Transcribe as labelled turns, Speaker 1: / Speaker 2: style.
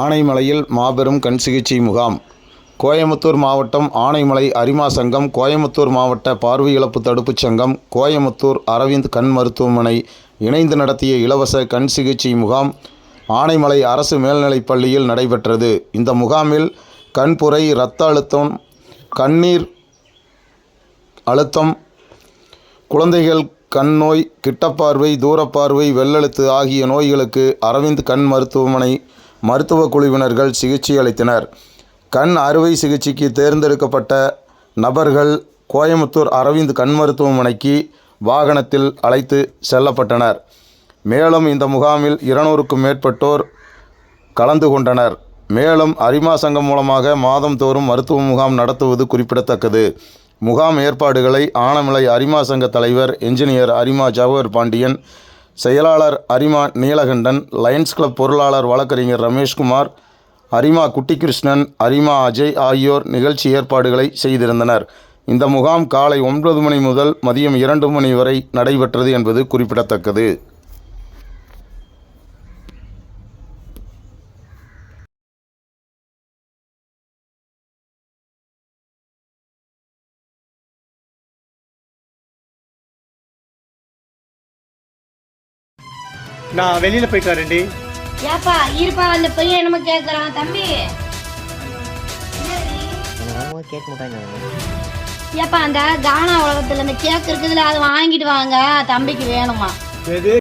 Speaker 1: ஆனைமலையில் மாபெரும் கண் சிகிச்சை முகாம். கோயமுத்தூர் மாவட்டம் ஆனைமலை அரிமா சங்கம் கோயமுத்தூர் மாவட்ட பார்வை இழப்பு தடுப்புச் சங்கம் கோயமுத்தூர் அரவிந்த் கண் மருத்துவமனை இணைந்து நடத்திய இலவச கண் சிகிச்சை முகாம் ஆனைமலை அரசு மேல்நிலைப் பள்ளியில் நடைபெற்றது. இந்த முகாமில் கண்புரை இரத்த அழுத்தம் கண்ணீர் அழுத்தம் குழந்தைகள் கண் நோய் கிட்டப்பார்வை தூரப்பார்வை வெள்ளெழுத்து ஆகிய நோய்களுக்கு அரவிந்த் கண் மருத்துவமனை மருத்துவ குழுவினர்கள் சிகிச்சை அளித்தனர். கண் அறுவை சிகிச்சைக்கு தேர்ந்தெடுக்கப்பட்ட நபர்கள் கோயம்புத்தூர் அரவிந்த் கண் மருத்துவமனைக்கு வாகனத்தில் அழைத்து செல்லப்பட்டனர். மேலும் இந்த முகாமில் இருநூறுக்கும் மேற்பட்டோர் கலந்து கொண்டனர். மேலும் அரிமா சங்கம் மூலமாக மாதந்தோறும் மருத்துவ முகாம் நடத்துவது குறிப்பிடத்தக்கது. முகாம் ஏற்பாடுகளை ஆனமலை அரிமா சங்க தலைவர் என்ஜினியர் அரிமா ஜவஹர் பாண்டியன் செயலாளர் அரிமா நீலகண்டன் லயன்ஸ் கிளப் பொருளாளர் வழக்கறிஞர் ரமேஷ்குமார் அரிமா குட்டிகிருஷ்ணன் அரிமா அஜய் ஆகியோர் நிகழ்ச்சி ஏற்பாடுகளை செய்திருந்தனர். இந்த முகாம் காலை ஒன்பது மணி முதல் மதியம் இரண்டு மணி வரை நடைபெற்றது என்பது குறிப்பிடத்தக்கது.
Speaker 2: நான் வெளியில போயிட்டு வரேன்டி
Speaker 3: ஏப்பா இருப்பா அந்த பையன் என்னமோ கேக்குறான் தம்பி.
Speaker 4: கேட்க மாட்டாங்க
Speaker 3: ஏப்பா அந்த கானா உலகத்துல இந்த கேக் இருக்குதுல அதை வாங்கிட்டு வாங்க தம்பிக்கு வேணுமா?